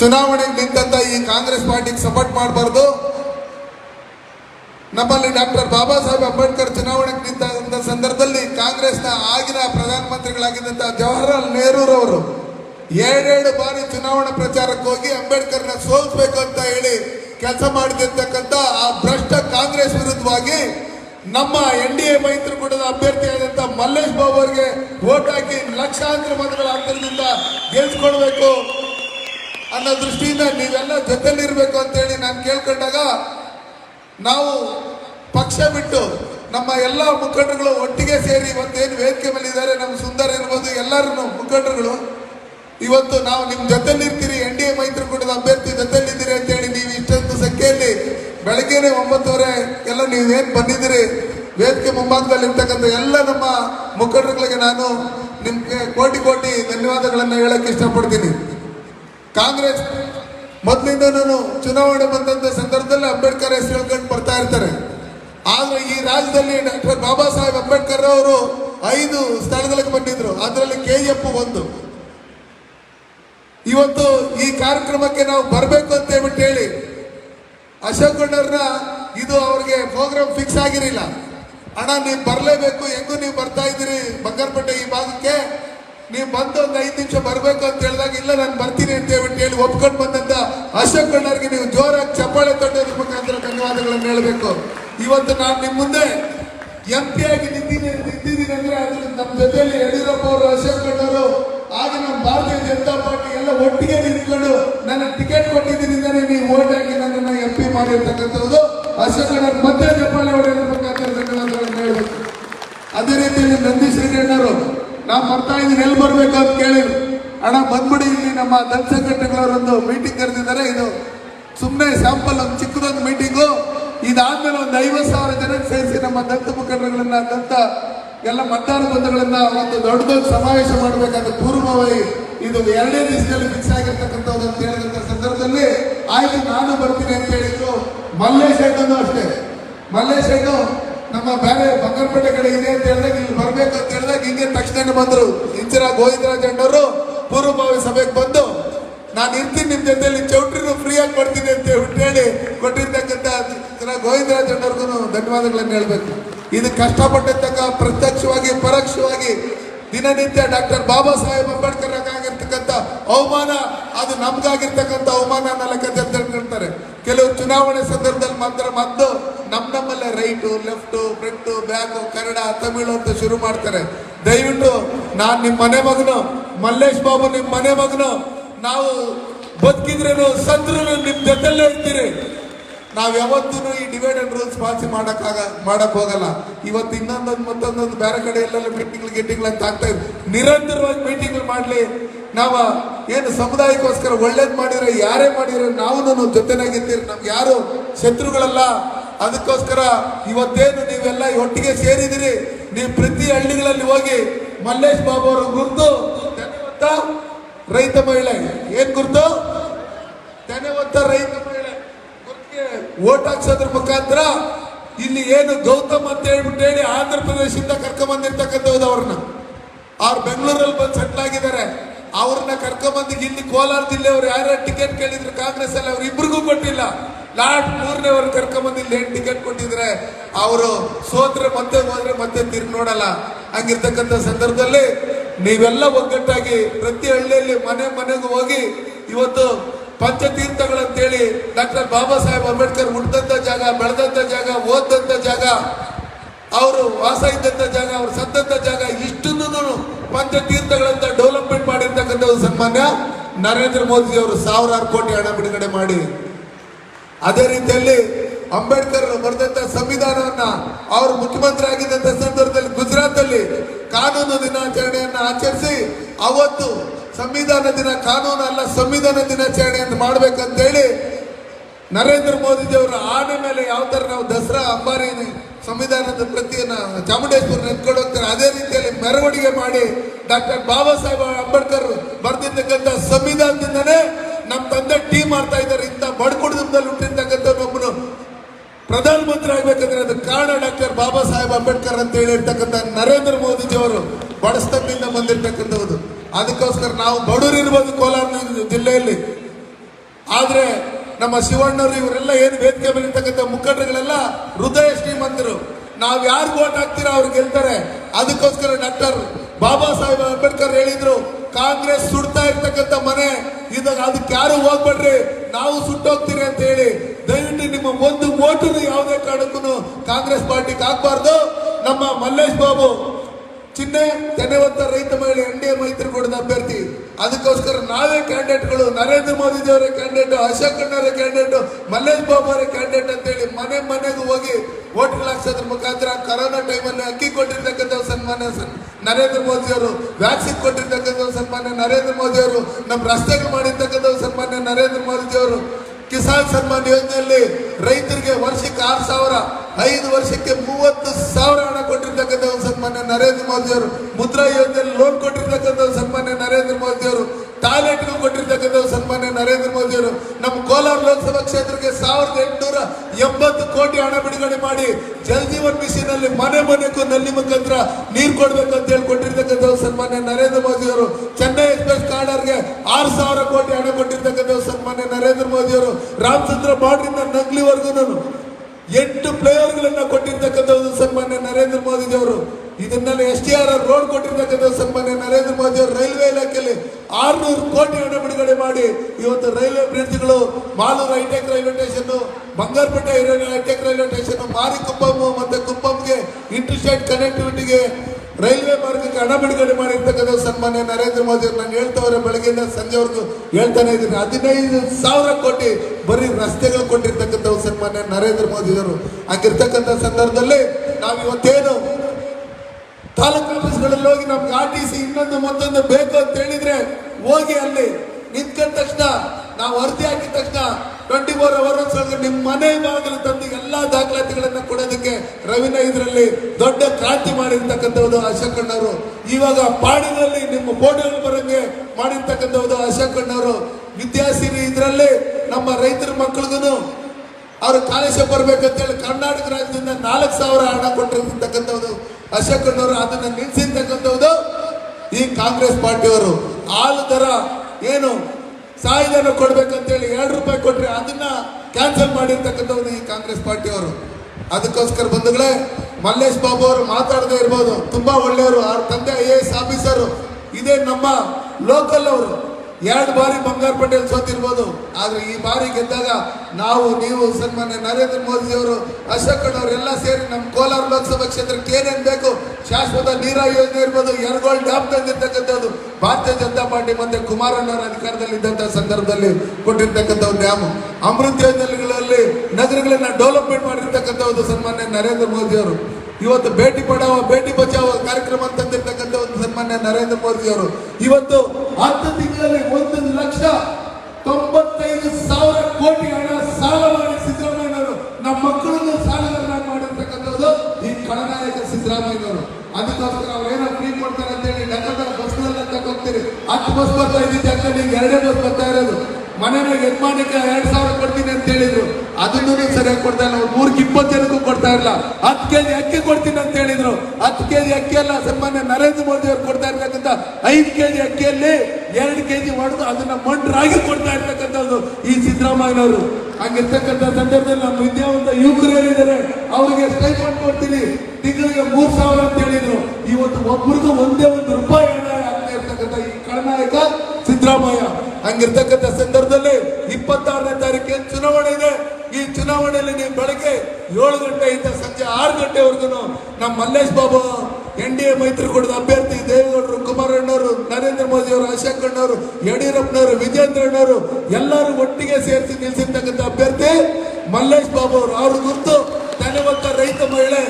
ಚುನಾವಣೆಗೆ ನಿಂತಂತ ಈ ಕಾಂಗ್ರೆಸ್ ಪಾರ್ಟಿಗೆ ಸಪೋರ್ಟ್ ಮಾಡಬಾರ್ದು. ನಮ್ಮಲ್ಲಿ ಡಾಕ್ಟರ್ ಬಾಬಾ ಸಾಹೇಬ್ ಅಂಬೇಡ್ಕರ್ ಚುನಾವಣೆಗೆ ನಿಂತ ಸಂದರ್ಭದಲ್ಲಿ ಕಾಂಗ್ರೆಸ್ನ ಆಗಿನ ಪ್ರಧಾನಮಂತ್ರಿಗಳಾಗಿದ್ದಂತ ಜವಾಹರ್ಲಾಲ್ ನೆಹರೂರವರು ಎರಡೆರಡು ಬಾರಿ ಚುನಾವಣಾ ಪ್ರಚಾರಕ್ಕೆ ಹೋಗಿ ಅಂಬೇಡ್ಕರ್ನ ಸೋಲ್ಸ್ಬೇಕು ಅಂತ ಹೇಳಿ ಕೆಲಸ ಮಾಡಿದಿರ್ತಕ್ಕಂಥ ಆ ಭ್ರಷ್ಟ ಕಾಂಗ್ರೆಸ್ ವಿರುದ್ಧವಾಗಿ ನಮ್ಮ ಎನ್ ಡಿ ಎ ಮೈತ್ರಿಕೂಟದ ಅಭ್ಯರ್ಥಿಯಾದಂಥ ಮಲ್ಲೇಶ್ ಬಾಬು ಅವರಿಗೆ ವೋಟ್ ಹಾಕಿ ಲಕ್ಷಾಂತರ ಮತಗಳ ಅಂತರದಿಂದ ಗೆಲ್ಸ್ಕೊಳ್ಬೇಕು ಅನ್ನೋ ದೃಷ್ಟಿಯಿಂದ ನೀವೆಲ್ಲ ಜೊತೆಲಿರ್ಬೇಕು ಅಂತೇಳಿ ನಾನು ಕೇಳ್ಕೊಂಡಾಗ ನಾವು ಪಕ್ಷ ಬಿಟ್ಟು ನಮ್ಮ ಎಲ್ಲ ಮುಖಂಡರುಗಳು ಒಟ್ಟಿಗೆ ಸೇರಿ ಇವತ್ತೇನು ವೇದಿಕೆ ಮೇಲೆ ಇದ್ದಾರೆ ನಮ್ಮ ಸುಂದರ ಇರ್ಬೋದು ಎಲ್ಲರೂ ಮುಖಂಡರುಗಳು, ಇವತ್ತು ನಾವು ನಿಮ್ಮ ಜೊತೆಲಿರ್ತೀರಿ, ಎನ್ ಡಿ ಎ ಮೈತ್ರಿಕೂಟದ ಅಭ್ಯರ್ಥಿ ಜೊತೆಲಿದ್ದೀರಿ ಅಂತೇಳಿ ನೀವು ಇಷ್ಟೊಂದು ಸಂಖ್ಯೆಯಲ್ಲಿ ಬೆಳಗ್ಗೆನೆ ಒಂಬತ್ತುವರೆ ಎಲ್ಲ ನೀವೇನು ಬಂದಿದ್ದೀರಿ, ವೇದಿಕೆ ಮುಂಭಾಗದಲ್ಲಿ ಇರ್ತಕ್ಕಂಥ ಎಲ್ಲ ನಮ್ಮ ಮುಖಂಡರುಗಳಿಗೆ ನಾನು ನಿಮಗೆ ಕೋಟಿ ಕೋಟಿ ಧನ್ಯವಾದಗಳನ್ನು ಹೇಳಕ್ಕೆ ಇಷ್ಟಪಡ್ತೀನಿ. ಕಾಂಗ್ರೆಸ್ ಮೊದಲಿಂದ ನಾನು ಚುನಾವಣೆ ಬಂದಂತ ಸಂದರ್ಭದಲ್ಲಿ ಅಂಬೇಡ್ಕರ್ ಹೆಸರು ಹೇಳ್ಕೊಂಡು ಬರ್ತಾ ಇರ್ತಾರೆ. ಆದ್ರೆ ಈ ರಾಜ್ಯದಲ್ಲಿ ಡಾಕ್ಟರ್ ಬಾಬಾ ಸಾಹೇಬ್ ಅಂಬೇಡ್ಕರ್ ಅವರು ಐದು ಸ್ಥಳಗಳಿಗೆ ಬಂದಿದ್ರು. ಅದರಲ್ಲಿ ಕೆ ಎಫ್ ಒಂದು. ಇವತ್ತು ಈ ಕಾರ್ಯಕ್ರಮಕ್ಕೆ ನಾವು ಬರಬೇಕು ಅಂತ ಹೇಳ್ಬಿಟ್ಟು ಹೇಳಿ ಅಶೋಕ್ ಇದು ಅವ್ರಿಗೆ ಪ್ರೋಗ್ರಾಮ್ ಫಿಕ್ಸ್ ಆಗಿರಲಿಲ್ಲ. ಅಣ್ಣ, ನೀವು ಬರಲೇಬೇಕು. ಹೆಂಗೂ ನೀವು ಬರ್ತಾ ಇದ್ದೀರಿ ಬಂಗಾರಪೇಟೆ ಈ ಭಾಗಕ್ಕೆ? ನೀವು ಬಂದು ಒಂದು ಐದು ನಿಮಿಷ ಬರಬೇಕು ಅಂತ ಹೇಳಿದಾಗ, ಇಲ್ಲ, ನಾನು ಬರ್ತೀನಿ ಅಂತ ಹೇಳ್ಬಿಟ್ಟು ಹೇಳಿ ಒಪ್ಕೊಂಡು ಬಂದಂತ ಅಶೋಕ್ ಕಣ್ಣರ್ಗೆ ನೀವು ಜೋರಾಗಿ ಚಪ್ಪಾಳೆ ತೊಟ್ಟೋದ್ರ ಮುಖಾಂತರ ಧನ್ಯವಾದಗಳನ್ನು ಹೇಳಬೇಕು. ಇವತ್ತು ನಾನು ನಿಮ್ಮ ಮುಂದೆ ಎಂ ಪಿ ಆಗಿ ನಿಂತಿದ್ದೀನಿ ನಿಂತಿದ್ದೀನಿ ಅಂದ್ರೆ ನಮ್ಮ ಜೊತೆಯಲ್ಲಿ ಯಡಿಯೂರಪ್ಪ ಅವರು, ಅಶೋಕ್ ಗೌಡರು ಆಗ ನಮ್ಮ ಭಾರತೀಯ ಜನತಾ ಪಾರ್ಟಿ ಎಲ್ಲ ಒಟ್ಟಿಗೆ ನಿಂತ್ಕೊಂಡು ನನ್ನ ಟಿಕೆಟ್ ಕೊಟ್ಟಿದ್ದೀನಿ ಅಂತಾನೆ ನೀವು ಓಟ್ ಹಾಕಿ ನನ್ನನ್ನು ಎಂ ಪಿ ಮಾಡಿರ್ತಕ್ಕಂಥದ್ದು. ಅಶೋಕ್ ಕಣ್ಣರ್ ಮತ್ತೆ ಚಪ್ಪಾಳೆ ಹೊಡೆಯೋದ್ರ ಮುಖಾಂತರ ಧನ್ಯವಾದಗಳನ್ನು ಹೇಳಬೇಕು. ಅದೇ ರೀತಿಯಲ್ಲಿ ನಂದೀಶ್ ರೆಡ್ಡಿ ಅಣ್ಣರು ನಾವು ಬರ್ತಾ ಇದ್ದೀನಿ ಎಲ್ಲಿ ಬರ್ಬೇಕು ಅಂತ ಕೇಳಿದ್ರು ಅಣ್ಣ, ಬಂದ್ಬಿಡಿ ಇಲ್ಲಿ ನಮ್ಮ ದಳ ಸಂಘಟನೆಗಳವರೊಂದು ಮೀಟಿಂಗ್ ಕರೆದಿದ್ದಾರೆ. ಇದು ಸುಮ್ಮನೆ ಸ್ಯಾಂಪಲ್ ಒಂದು ಚಿಕ್ಕದೊಂದು ಮೀಟಿಂಗು ಇದಾದ್ಮೇಲೆ ಒಂದು ಐವತ್ತು ಸಾವಿರ ಜನ ಸೇರಿಸಿ ನಮ್ಮ ದಂತ ಮುಖಂಡರುಗಳನ್ನ ದಂತ ಎಲ್ಲ ಮತದಾರ ಬಂಧುಗಳನ್ನ ಒಂದು ದೊಡ್ಡದೊಂದು ಸಮಾವೇಶ ಮಾಡಬೇಕಾದ ಪೂರ್ವವಾಗಿ ಇದು ಎರಡನೇ ದಿವಸದಲ್ಲಿ ಫಿಕ್ಸ್ ಅಂತ ಹೇಳಿದಂಥ ಸಂದರ್ಭದಲ್ಲಿ ಆಯ್ತು, ನಾನು ಬರ್ತೀನಿ ಅಂತ ಹೇಳಿದ್ರು ಮಲ್ಲೇಶ್ ಅಷ್ಟೇ. ಮಲ್ಲೇಶ್ ನಮ್ಮ ಬೇರೆ ಬಂಗಾರಪೇಟೆ ಕಡೆ ಇದೆ ಅಂತ ಹೇಳಿದಾಗ ಇಲ್ಲಿ ಬರ್ಬೇಕು ಅಂತ ಹೇಳಿದಾಗ ಹಿಂಗೆ ತಕ್ಷಣ ಬಂದ್ರು. ಇಂಚರ ಗೋವಿಂದರಾಜ್ ಅಣ್ಣವರು ಪೂರ್ವಭಾವಿ ಸಭೆಗೆ ಬಂದು, ನಾನು ಇರ್ತೀನಿ ನಿಮ್ ಜೊತೆಲಿ, ಚೌಟ್ರಿನೂ ಫ್ರೀ ಆಗಿ ಕೊಡ್ತೀನಿ ಅಂತ ಹೇಳಿ ಕೊಟ್ಟಿರ್ತಕ್ಕಂಥ ಗೋವಿಂದರಾಜ್ ಅಣ್ಣವ್ರಿಗೂ ಧನ್ಯವಾದಗಳನ್ನು ಹೇಳ್ಬೇಕು. ಇದು ಕಷ್ಟಪಟ್ಟಿರ್ತಕ್ಕ ಪ್ರತ್ಯಕ್ಷವಾಗಿ, ಪರೋಕ್ಷವಾಗಿ ದಿನನಿತ್ಯ ಡಾಕ್ಟರ್ ಬಾಬಾ ಸಾಹೇಬ್ ಅಂಬೇಡ್ಕರ್ ಆಗಿರ್ತಕ್ಕಂಥ ಅವಮಾನ, ಅದು ನಮ್ಗಾಗಿರ್ತಕ್ಕಂಥ ಅವಮಾನ ಅನ್ನೋ ಲೆಕ್ಕ ಕೆಲವು ಚುನಾವಣೆ ಸಂದರ್ಭದಲ್ಲಿ ಮಾತ್ರ ಮದ್ದು ನಮ್ ನಮ್ಮಲ್ಲೇ right, left, front, back, Kannada, Tamil ಅಂತ ಶುರು ಮಾಡ್ತಾರೆ. ದಯವಿಟ್ಟು ನಾನು ನಿಮ್ಮ ಮನೆ ಮಗನು, ಮಲ್ಲೇಶ್ ಬಾಬು ನಿಮ್ಮ ಮನೆ ಮಗನು, ನಾವು ಬದುಕಿದ್ರೇನು ಸತ್ರು ನಿಮ್ಮ ಜೊತೆಲ್ಲೇ ಇರ್ತೀರಿ. ನಾವು ಯಾವತ್ತೂ ಈ ಡಿವೈಡ್ ಅಂಡ್ ರೂಲ್ಸ್ ಪಾಲಿಸಿ ಮಾಡೋಕ್ಕಾಗ ಮಾಡಕ್ ಹೋಗಲ್ಲ. ಇವತ್ತು ಇನ್ನೊಂದೊಂದು, ಮತ್ತೊಂದೊಂದು ಬೇರೆ ಕಡೆ ಎಲ್ಲೆಲ್ಲ ಮೀಟಿಂಗ್ ಗಿಟ್ಟಿಂಗ್ ಅಂತ ಆಗ್ತಾ ಇದೆ. ನಿರಂತರವಾಗಿ ಮೀಟಿಂಗ್ ಮಾಡ್ಲಿ. ನಾವ ಏನು ಸಮುದಾಯಕ್ಕೋಸ್ಕರ ಒಳ್ಳೇದು ಮಾಡಿದ್ರೆ, ಯಾರೇ ಮಾಡಿದ್ರೆ ನಾವು ಜೊತೆನಾಗಿರ್ತೀರಿ ನಮ್ಗೆ ಯಾರು ಶತ್ರುಗಳಲ್ಲ ಅದಕ್ಕೋಸ್ಕರ ಇವತ್ತೇನು ನೀವೆಲ್ಲ ಒಟ್ಟಿಗೆ ಸೇರಿದಿರಿ, ನೀವು ಪ್ರತಿ ಹಳ್ಳಿಗಳಲ್ಲಿ ಹೋಗಿ ಮಲ್ಲೇಶ್ ಬಾಬು ಅವರ ಗುರುತು ರೈತ ಮಹಿಳೆ, ಏನ್ ಗುರುತು? ತೆನೆವಂತ ರೈತ ಮಹಿಳೆ. ಓಟ್ ಹಾಕ್ಸೋದ್ರ ಮುಖಾಂತರ ಇಲ್ಲಿ ಏನು ಗೌತಮ್ ಅಂತ ಹೇಳ್ಬಿಟ್ಟು ಹೇಳಿ ಆಂಧ್ರ ಪ್ರದೇಶದಿಂದ ಕರ್ಕೊಂಬಂದಿರ್ತಕ್ಕಂಥವ್ರು ಅವ್ರನ್ನ. ಅವ್ರು ಬೆಂಗಳೂರಲ್ಲಿ ಬಂದು ಸೆಟ್ಲ್ ಆಗಿದ್ದಾರೆ. ಅವ್ರನ್ನ ಕರ್ಕೊಂಬಂದಿಗೆ ಇಲ್ಲಿ ಕೋಲಾರ ಜಿಲ್ಲೆಯವರು ಯಾರ್ಯಾರು ಟಿಕೆಟ್ ಕೇಳಿದ್ರು ಕಾಂಗ್ರೆಸ್ ಅಲ್ಲಿ ಅವ್ರು ಇಬ್ರಿಗೂ ಕೊಟ್ಟಿಲ್ಲ. ಲಾಸ್ಟ್ ಮೂರನೇವ್ರು ಕರ್ಕೊಂಬಂದು ಇಲ್ಲಿ ಏನ್ ಟಿಕೆಟ್ ಕೊಟ್ಟಿದ್ರೆ ಅವರು ಸೋತ್ರೆ ಮತ್ತೆ ಹೋದ್ರೆ ಮತ್ತೆ ತಿರ್ಗಿ ನೋಡಲ್ಲ. ಹಂಗಿರ್ತಕ್ಕಂಥ ಸಂದರ್ಭದಲ್ಲಿ ನೀವೆಲ್ಲ ಒಗ್ಗಟ್ಟಾಗಿ ಪ್ರತಿ ಹಳ್ಳಿಯಲ್ಲಿ ಮನೆ ಮನೆಗೂ ಹೋಗಿ ಇವತ್ತು ಪಂಚತೀರ್ಥಗಳಂತೇಳಿ ಡಾಕ್ಟರ್ ಬಾಬಾ ಸಾಹೇಬ್ ಅಂಬೇಡ್ಕರ್ ಹುಟ್ಟಿದಂತ ಜಾಗ ಬೆಳೆದಂಥ ಜಾಗ ಓದಂತ ಜಾಗ, ಅವರು ವಾಸ ಇದ್ದಂತ ಜಾಗ, ಅವ್ರು ಸತ್ತಂತ ಜಾಗ ಇಷ್ಟನ್ನು ಪಂಚತೀರ್ಥಗಳಂತ ಡೆವಲಪ್ಮೆಂಟ್ ಮಾಡಿರ್ತಕ್ಕಂಥ ಸನ್ಮಾನ್ಯ ನರೇಂದ್ರ ಮೋದಿ ಅವರು ಸಾವಿರಾರು ಕೋಟಿ ಹಣ ಬಿಡುಗಡೆ ಮಾಡಿ. ಅದೇ ರೀತಿಯಲ್ಲಿ ಅಂಬೇಡ್ಕರ್ ಬರೆದಂತ ಸಂವಿಧಾನವನ್ನ ಅವರು ಮುಖ್ಯಮಂತ್ರಿ ಆಗಿದ್ದಂತ ಸಂದರ್ಭದಲ್ಲಿ ಗುಜರಾತ್ ಅಲ್ಲಿ ಕಾನೂನು ದಿನಾಚರಣೆಯನ್ನ ಆಚರಿಸಿ ಅವತ್ತು ಸಂವಿಧಾನ ದಿನ ಕಾನೂನು ಅಲ್ಲ, ಸಂವಿಧಾನ ದಿನಾಚರಣೆಯನ್ನು ಮಾಡ್ಬೇಕಂತ ಹೇಳಿ ನರೇಂದ್ರ ಮೋದಿಜಿಯವರ ಆಣೆ ಮೇಲೆ ಯಾವ ತರ ನಾವು ದಸರಾ, ಅಂಬಾರಿ ಸಂವಿಧಾನದ ಪ್ರತಿಯನ್ನ ಚಾಮುಂಡೇಶ್ವರ ನೆತ್ಕೊಂಡು ಹೋಗ್ತಾರೆ, ಅದೇ ರೀತಿಯಲ್ಲಿ ಮೆರವಣಿಗೆ ಮಾಡಿ ಡಾಕ್ಟರ್ ಬಾಬಾ ಸಾಹೇಬ್ ಅಂಬೇಡ್ಕರ್ ಬರೆದಿರ್ತಕ್ಕಂಥ ಸಂವಿಧಾನದಿಂದನೇ ನಮ್ಮ ತಂದೆ ಟೀ ಮಾಡ್ತಾ ಇದ್ದಾರೆ, ಇಂಥ ಬಡ ಕುಟುಂಬದಲ್ಲಿ ಹುಟ್ಟಿರ್ತಕ್ಕಂಥ ಒಬ್ಬನು ಪ್ರಧಾನಮಂತ್ರಿ ಆಗ್ಬೇಕಂದ್ರೆ ಅದಕ್ಕೆ ಕಾರಣ ಡಾಕ್ಟರ್ ಬಾಬಾ ಸಾಹೇಬ್ ಅಂಬೇಡ್ಕರ್ ಅಂತ ಹೇಳಿರ್ತಕ್ಕಂಥ ನರೇಂದ್ರ ಮೋದಿಜಿ ಅವರು ಬಡಸ್ತನದಿಂದ ಬಂದಿರ್ತಕ್ಕಂಥದ್ದು. ಅದಕ್ಕೋಸ್ಕರ ನಾವು ಬಡವರು ಇರ್ಬೋದು ಕೋಲಾರ ಜಿಲ್ಲೆಯಲ್ಲಿ. ಆದ್ರೆ ನಮ್ಮ ಶಿವಣ್ಣರು ಇವರೆಲ್ಲ ಏನು ವೇದಿಕೆ ಮೇಲೆ ಇರ್ತಕ್ಕಂಥ ಮುಖಂಡರುಗಳೆಲ್ಲ ಹೃದಯ ಶ್ರೀಮಂತರು. ನಾವು ಯಾರು ಓಟ್ ಹಾಕ್ತೀರಾ ಅವ್ರು ಗೆಲ್ತಾರೆ. ಅದಕ್ಕೋಸ್ಕರ ಡಾಕ್ಟರ್ ಬಾಬಾ ಸಾಹೇಬ್ ಅಂಬೇಡ್ಕರ್ ಹೇಳಿದ್ರು ಕಾಂಗ್ರೆಸ್ ಸುಡ್ತಾ ಇರ್ತಕ್ಕಂಥ ಮನೆ, ಇದಾಗ ಅದಕ್ಕೆ ಯಾರು ಹೋಗ್ಬೇಡ್ರಿ? ನಾವು ಸುಟ್ಟೋಗ್ತೀರಿ ಅಂತ ಹೇಳಿ ದಯವಿಟ್ಟು ನಿಮ್ಮ ಒಂದು ಓಟನ್ನು ಯಾವುದೇ ಕಾರಣಕ್ಕೂ ಕಾಂಗ್ರೆಸ್ ಪಾರ್ಟಿಗೆ ಹಾಕ್ಬಾರ್ದು. ನಮ್ಮ ಮಲ್ಲೇಶ್ ಬಾಬು, ಚಿನ್ನೆ ತೆನೆವಂತ ರೈತ ಮಹಿಳೆ ಎನ್ ಡಿ ಎ ಮೈತ್ರಿಕೂಟದ ಅಭ್ಯರ್ಥಿ. ಅದಕ್ಕೋಸ್ಕರ ನಾವೇ ಕ್ಯಾಂಡಿಡೇಟ್ಗಳು, ನರೇಂದ್ರ ಮೋದಿ ಅವರೇ ಕ್ಯಾಂಡಿಡೇಟ್, ಅಶೋಕ್ ಅವರೇ ಕ್ಯಾಂಡಿಡೇಟ್, ಮಲ್ಲೇಶ್ ಬಾಬು ಅವರ ಕ್ಯಾಂಡಿಡೇಟ್ ಅಂತೇಳಿ ಮನೆ ಮನೆಗೂ ಹೋಗಿ ಹಾಕ್ಸೋದ್ರ ಮುಖಾಂತರ ಕರೋನಾ ಟೈಮಲ್ಲಿ ಅಕ್ಕಿ ಕೊಟ್ಟಿರ್ತಕ್ಕಂಥ ಸನ್ಮಾನ ಸನ್ ನರೇಂದ್ರ ಮೋದಿ ಅವರು ವ್ಯಾಕ್ಸಿನ್ ಕೊಟ್ಟಿರ್ತಕ್ಕಂಥ ಸನ್ಮಾನ್ಯ ನರೇಂದ್ರ ಮೋದಿ ಅವರು ನಮ್ಮ ರಸ್ತೆಗೆ ಮಾಡಿರ್ತಕ್ಕಂಥ ಸನ್ಮಾನ್ಯ ನರೇಂದ್ರ ಮೋದಿ ಅವರು ಕಿಸಾನ್ ಸನ್ಮಾನ್ ಯೋಜನೆಯಲ್ಲಿ ರೈತರಿಗೆ ವರ್ಷಕ್ಕೆ ಆರು ಸಾವಿರ, ಐದು ವರ್ಷಕ್ಕೆ ಮೂವತ್ತು ಸಾವಿರ ಹಣ ಕೊಟ್ಟಿರ್ತಕ್ಕಂಥ ಸನ್ಮಾನ್ಯ ನರೇಂದ್ರ ಮೋದಿ ಅವರು ಮುದ್ರಾ ಯೋಜನೆಯಲ್ಲಿ ಲೋನ್ ಕೊಟ್ಟಿರ್ತಕ್ಕಂಥ ಸನ್ಮಾನ್ಯ ನರೇಂದ್ರ ಮೋದಿ ಅವರು ಟಾಯ್ಲೆಟ್ಗೂ ಕೊಟ್ಟಿರ್ತಕ್ಕಂಥ ಸನ್ಮಾನ್ಯ ನರೇಂದ್ರ ಮೋದಿ ಅವರು, ನಮ್ಮ ಕೋಲಾರ ಲೋಕಸಭಾ ಕ್ಷೇತ್ರಕ್ಕೆ ಸಾವಿರದ ಎಂಟುನೂರ ಎಂಬತ್ತು ಕೋಟಿ ಹಣ ಬಿಡುಗಡೆ ಮಾಡಿ ಜಲ್ ಜೀವನ್ ಮಿಷನ್ ಅಲ್ಲಿ ಮನೆ ಮನೆಗೂ ನಲ್ಲಿ ಮುಖಾಂತರ ನೀರು ಕೊಡ್ಬೇಕು ಅಂತ ಹೇಳಿ ಕೊಟ್ಟಿರ್ತಕ್ಕಂಥ ಸನ್ಮಾನ್ಯ ನರೇಂದ್ರ ಮೋದಿ ಅವರು, ಚೆನ್ನೈ ಎಕ್ಸ್ಪ್ರೆಸ್ ಕಾರ್ಡರ್ಗೆ ಆರು ಸಾವಿರ ಕೋಟಿ ಹಣ ಕೊಟ್ಟಿರ್ತಕ್ಕಂಥ ಸನ್ಮಾನ್ಯ ನರೇಂದ್ರ ಮೋದಿ ಅವರು, ರಾಮಚಂದ್ರ ಬಾಡ್ರಿಂದ ನಗ್ಲಿವರೆಗೂ ಎಂಟು ಪ್ಲೇಯರ್ಗಳನ್ನ ಕೊಟ್ಟಿರ್ತಕ್ಕಂಥ ಸನ್ಮಾನ್ಯ ನರೇಂದ್ರ ಮೋದಿ ಅವರು, ಇದನ್ನೆಲ್ಲ ಎಸ್ ಟಿ ಆರ್ ರೋಡ್ ಕೊಟ್ಟಿರ್ತಕ್ಕಂಥ ಸನ್ಮಾನ್ಯ ನರೇಂದ್ರ ಮೋದಿ ಅವರು ರೈಲ್ವೆ ಇಲಾಖೆಯಲ್ಲಿ ಆರ್ನೂರು ಕೋಟಿ ಹಣ ಬಿಡುಗಡೆ ಮಾಡಿ ಇವತ್ತು railway Malur high tech railway station Bangarapet high tech railway station Marikuppam ಮತ್ತೆ ಕುಪ್ಪಂಗೆ ಇಂಟರ್ ಸ್ಟೇಟ್ ಕನೆಕ್ಟಿವಿಟಿಗೆ ರೈಲ್ವೆ ಮಾರ್ಗಕ್ಕೆ ಹಣ ಬಿಡುಗಡೆ ಮಾಡಿರ್ತಕ್ಕಂಥ ಸನ್ಮಾನ್ಯ ನರೇಂದ್ರ ಮೋದಿ ಅವರು ನಾನು ಹೇಳ್ತಾವ್ರೆ ಬೆಳಗ್ಗೆಯಿಂದ ಸಂಜೆವರೆಗೂ ಹೇಳ್ತಾನೆ ಇದ್ದೀನಿ. ಹದಿನೈದು ಸಾವಿರ ಕೋಟಿ ಬರೀ ರಸ್ತೆಗಳು ಕೊಟ್ಟಿರ್ತಕ್ಕಂಥ ಸನ್ಮಾನ್ಯ ನರೇಂದ್ರ ಮೋದಿ ಅವರು. ಹಾಗಿರ್ತಕ್ಕಂಥ ಸಂದರ್ಭದಲ್ಲಿ ನಾವು ಇವತ್ತೇನು ತಾಲೂಕು ಆಫೀಸ್ಗಳಲ್ಲಿ ಹೋಗಿ ನಮ್ಗೆ ಆರ್ ಟಿ ಸಿ ಇನ್ನೊಂದು ಮತ್ತೊಂದು ಬೇಕು ಅಂತ ಹೇಳಿದ್ರೆ ಹೋಗಿ ಅಲ್ಲಿ ನಿಂತ್ಕೊಂಡ ತಕ್ಷಣ, ನಾವು ಅರ್ಜಿ ಹಾಕಿದ ತಕ್ಷಣ ಟ್ವೆಂಟಿ ಫೋರ್ ಅವರ್ಸ್ ನಿಮ್ಮ ಮನೆ ಬಾಗಿಲು ತಂದು ಎಲ್ಲಾ ದಾಖಲಾತಿಗಳನ್ನು ಕೊಡೋದಕ್ಕೆ ರವಿನ ಇದರಲ್ಲಿ ದೊಡ್ಡ ಕ್ರಾಂತಿ ಮಾಡಿರ್ತಕ್ಕಂಥವ್ರು ಅಶೋಕಣ್ಣವರು ಇವಾಗ ಪಾಡಿನಲ್ಲಿ ನಿಮ್ಮ ಫೋಟೋಗಳು ಬರಂಗೆ ಮಾಡಿರ್ತಕ್ಕಂಥವ್ರು ಅಶೋಕಣ್ಣವರು ವಿದ್ಯಾಸಿರಿ ಇದರಲ್ಲಿ ನಮ್ಮ ರೈತರ ಮಕ್ಕಳಿಗೂ ಅವರು ಕಾಲೇಜಿಗೆ ಬರ್ಬೇಕಂತೇಳಿ ಕರ್ನಾಟಕ ರಾಜ್ಯದಿಂದ ನಾಲ್ಕು ಸಾವಿರ ಹಣ ಕೊಟ್ಟಿರ್ತಕ್ಕಂಥವ್ರು ಅಶೋಕಣ್ಣವರು ಅದನ್ನು ನಿಲ್ಸಿರ್ತಕ್ಕಂಥದ್ದು ಈ ಕಾಂಗ್ರೆಸ್ ಪಾರ್ಟಿಯವರು. ಹಾಲು ದರ ಏನು ಸಾಯಿಧನ ಕೊಡ್ಬೇಕಂತೇಳಿ ಎರಡು ರೂಪಾಯಿ ಕೊಟ್ಟರೆ ಅದನ್ನ ಕ್ಯಾನ್ಸಲ್ ಮಾಡಿರ್ತಕ್ಕಂಥವ್ರು ಈ ಕಾಂಗ್ರೆಸ್ ಪಾರ್ಟಿಯವರು. ಅದಕ್ಕೋಸ್ಕರ ಬಂಧುಗಳೇ, ಮಲ್ಲೇಶ್ ಬಾಬು ಅವರು ಮಾತಾಡದೇ ಇರ್ಬೋದು. ತುಂಬಾ ಒಳ್ಳೆಯವರು. ಅವ್ರ ತಂದೆ ಐ ಎ ಎಸ್ ಆಫೀಸರು ಇದೇ ನಮ್ಮ ಲೋಕಲ್ ಅವರು. ಎರಡು ಬಾರಿ ಬಂಗಾರಪೇಟೆಯಲ್ಲಿ ಸೋತಿರ್ಬೋದು. ಆದ್ರೆ ಈ ಬಾರಿ ಗೆದ್ದಾಗ ನಾವು, ನೀವು, ಸನ್ಮಾನ್ಯ ನರೇಂದ್ರ ಮೋದಿ ಅವರು ಅವರೆಲ್ಲ ಎಲ್ಲ ಸೇರಿ ನಮ್ಮ ಕೋಲಾರ ಲೋಕಸಭಾ ಕ್ಷೇತ್ರಕ್ಕೆ ಏನೇನು ಬೇಕು, ಶಾಶ್ವತ ನೀರಾ ಯೋಜನೆ ಇರ್ಬೋದು ಎರಗೋಳ್ ಡ್ಯಾಮ್ ತಂದಿರ್ತಕ್ಕಂಥದ್ದು, ಭಾರತೀಯ ಜನತಾ ಪಾರ್ಟಿ ಮತ್ತೆ ಕುಮಾರಣ್ಣವರ ಅಧಿಕಾರದಲ್ಲಿ ಇದ್ದಂಥ ಸಂದರ್ಭದಲ್ಲಿ ಕೊಟ್ಟಿರ್ತಕ್ಕಂಥ ಒಂದು ಡ್ಯಾಮ್. ಅಮೃತ ಯೋಜನೆಗಳಲ್ಲಿ, ನಗರಗಳನ್ನ ಡೆವಲಪ್ಮೆಂಟ್ ಮಾಡಿರ್ತಕ್ಕಂಥದ್ದು ಸನ್ಮಾನ್ಯ ನರೇಂದ್ರ ಮೋದಿ ಅವರು ಇವತ್ತು ಭೇಟಿ ಪಡಾವ ಭೇಟಿ ಬಚಾವ ಕಾರ್ಯಕ್ರಮ ತಂದಿರ್ತಕ್ಕಂಥ ಒಂದು ಸನ್ಮಾನ್ಯ ನರೇಂದ್ರ ಮೋದಿ ಅವರು. ಇವತ್ತು ಹತ್ತು ತಿಂಗಳಲ್ಲಿ ಒಂದು ಲಕ್ಷ ತೊಂಬತ್ತೈದು ಸಾವಿರ ಕೋಟಿ ಹಣ ಸಾಲ ಮಾಡಿ ಸಿದ್ದರಾಮಯ್ಯನವರು. ನಮ್ಮ ಮಕ್ಕಳನ್ನು ಸಾಲಗಳನ್ನ ಮಾಡಿರ್ತಕ್ಕಂಥದ್ದು ಈ ಖಳನಾಯಕ ಸಿದ್ದರಾಮಯ್ಯನವರು. ಅದಕ್ಕೋಸ್ಕರ ಅವ್ರು ಏನೋ ಫ್ರೀ ಕೊಡ್ತಾರೆ ಅಂತೇಳಿ ನಗರದ ಬಸ್ನಲ್ಲಿ ಅಂತ ಹೋಗ್ತೀರಿ ಹತ್ತು ಬಸ್ ಬರ್ತಾ ಇದ್ದಿದ್ದೆ ಅಂತ ಈಗ ಎರಡೇ ಬಸ್ ಬರ್ತಾ ಇರೋದು. ಮನೆಯ ನಿರ್ಮಾಣಕ್ಕೆ ಎರಡ್ ಸಾವಿರ ಕೊಡ್ತೀನಿ ಅಂತ ಹೇಳಿದ್ರು. ಅದನ್ನೂ ಸರಿಯಾಗಿ ಕೊಡ್ತಾ ಇಲ್ಲ. ಅವ್ರು ಮೂರ್ಗೆ ಜನಕ್ಕೂ ಕೊಡ್ತಾ ಇಲ್ಲ ಹತ್ತು ಕೆಜಿ ಅಕ್ಕಿ ಕೊಡ್ತೀನಿ ಅಂತ ಹೇಳಿದ್ರು. ಹತ್ತು ಕೆಜಿ ಅಕ್ಕಿ ಎಲ್ಲ ಸನ್ಮಾನ್ಯ ನರೇಂದ್ರ ಮೋದಿ ಅವ್ರು ಕೊಡ್ತಾ ಇರ್ತಕ್ಕಂಥ ಐದು ಕೆಜಿ ಅಕ್ಕಿಯಲ್ಲಿ ಎರಡು ಕೆಜಿ ಹೊಡೆದು ಅದನ್ನ ಮಂಡ್ರಾಗಿ ಕೊಡ್ತಾ ಇರ್ತಕ್ಕಂಥದ್ದು ಈ ಸಿದ್ದರಾಮಯ್ಯನವರು. ಹಂಗಿರ್ತಕ್ಕಂಥ ಸಂದರ್ಭದಲ್ಲಿ ನಮ್ಮ ವಿದ್ಯಾವಂತ ಯುವಕರು ಹೇಳಿದ್ದಾರೆ ಅವರಿಗೆ ಸ್ಟೈಫಂಡ್ ಕೊಡ್ತೀನಿ. ತಿಂಗಳಿಗೆ ಮೂರ್ ಸಾವಿರ ಅಂತ ಹೇಳಿದ್ರು. ಇವತ್ತು ಒಬ್ಬರಿಗೂ ಒಂದೇ ಒಂದು ರೂಪಾಯಿ ಆಗ್ತಾ ಇರ್ತಕ್ಕಂಥ ಈ ಸಿದ್ದರಾಮಯ್ಯ ಹಂಗಿರ್ತಕ್ಕಂಥ ಸಂದರ್ಭದಲ್ಲಿ ಇಪ್ಪತ್ತಾರನೇ ತಾರೀಕಿಗೆ ಚುನಾವಣೆ ಇದೆ. ಈ ಚುನಾವಣೆಯಲ್ಲಿ ನೀವು ಬೆಳಗ್ಗೆ ಏಳು ಗಂಟೆಯಿಂದ ಸಂಜೆ ಆರು ಗಂಟೆವರೆಗೂ ನಮ್ಮ Mallesh Babu, N D A ಮೈತ್ರಿಕೂಟದ ಅಭ್ಯರ್ಥಿ ದೇವೇಗೌಡರು, ಕುಮಾರಣ್ಣವರು, ನರೇಂದ್ರ ಮೋದಿ ಅವರು ಅಶೋಕಣ್ಣವರು ಯಡಿಯೂರಪ್ಪನವರು ವಿಜೇಂದ್ರಣ್ಣವರು ಎಲ್ಲರೂ ಒಟ್ಟಿಗೆ ಸೇರಿಸಿ ನಿಲ್ಲಿಸಿರ್ತಕ್ಕಂಥ ಅಭ್ಯರ್ಥಿ ಮಲ್ಲೇಶ್ ಬಾಬು ಅವರು. ಅವ್ರ ಗುರುತು ಧನ್ಯವಂತ ರೈತ ಮಹಿಳೆ.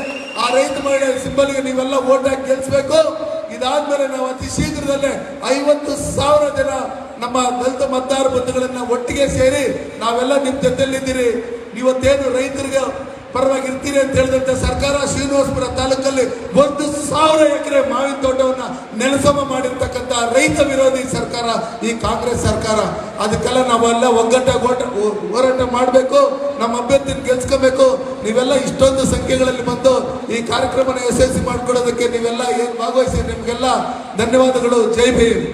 ಆ ರೈತ ಮಹಿಳೆ ಸಿಂಬಲ್ಗೆ ನೀವೆಲ್ಲ ಓಟ್ ಹಾಕಿ ಗೆಲ್ಸ್ಬೇಕು. ಇದಾದ್ಮೇಲೆ ನಾವು ಅತಿ ಶೀಘ್ರದಲ್ಲೇ ಐವತ್ತು ಸಾವಿರ ಜನ ನಮ್ಮ ದಲಿತ ಮತದಾರ ಬಂಧುಗಳನ್ನ ಒಟ್ಟಿಗೆ ಸೇರಿ ನಾವೆಲ್ಲ ನಿಮ್ಮ ಜೊತೆಯಲ್ಲಿದ್ದೀರಿ. ಇವತ್ತೇನು ರೈತರಿಗೆ ಪರವಾಗಿ ಇರ್ತೀರಿ ಅಂತ ಹೇಳಿದಂತೆ ಸರ್ಕಾರ ಶ್ರೀನಿವಾಸಪುರ ತಾಲೂಕಲ್ಲಿ ಒಂದು ಸಾವಿರ ಎಕರೆ ಮಾವಿನ ತೋಟವನ್ನ ನೆಲಸಮ ಮಾಡಿರ್ತಕ್ಕಂಥ ರೈತ ವಿರೋಧಿ ಸರ್ಕಾರ ಈ ಕಾಂಗ್ರೆಸ್ ಸರ್ಕಾರ. ಅದಕ್ಕೆಲ್ಲ ನಾವೆಲ್ಲ ಒಗ್ಗಟ್ಟ ಹೋರಾಟ ಮಾಡಬೇಕು, ನಮ್ಮ ಅಭ್ಯರ್ಥಿನ ಗೆಲ್ಸ್ಕೋಬೇಕು. ನೀವೆಲ್ಲ ಇಷ್ಟೊಂದು ಸಂಖ್ಯೆಗಳಲ್ಲಿ ಬಂದು ಈ ಕಾರ್ಯಕ್ರಮನ ಯಶಸ್ವಿ ಮಾಡಿಕೊಡೋದಕ್ಕೆ ನೀವೆಲ್ಲ ಏನು ಭಾಗವಹಿಸಿ ನಿಮಗೆಲ್ಲ ಧನ್ಯವಾದಗಳು. ಜೈ ಭೀಮ್.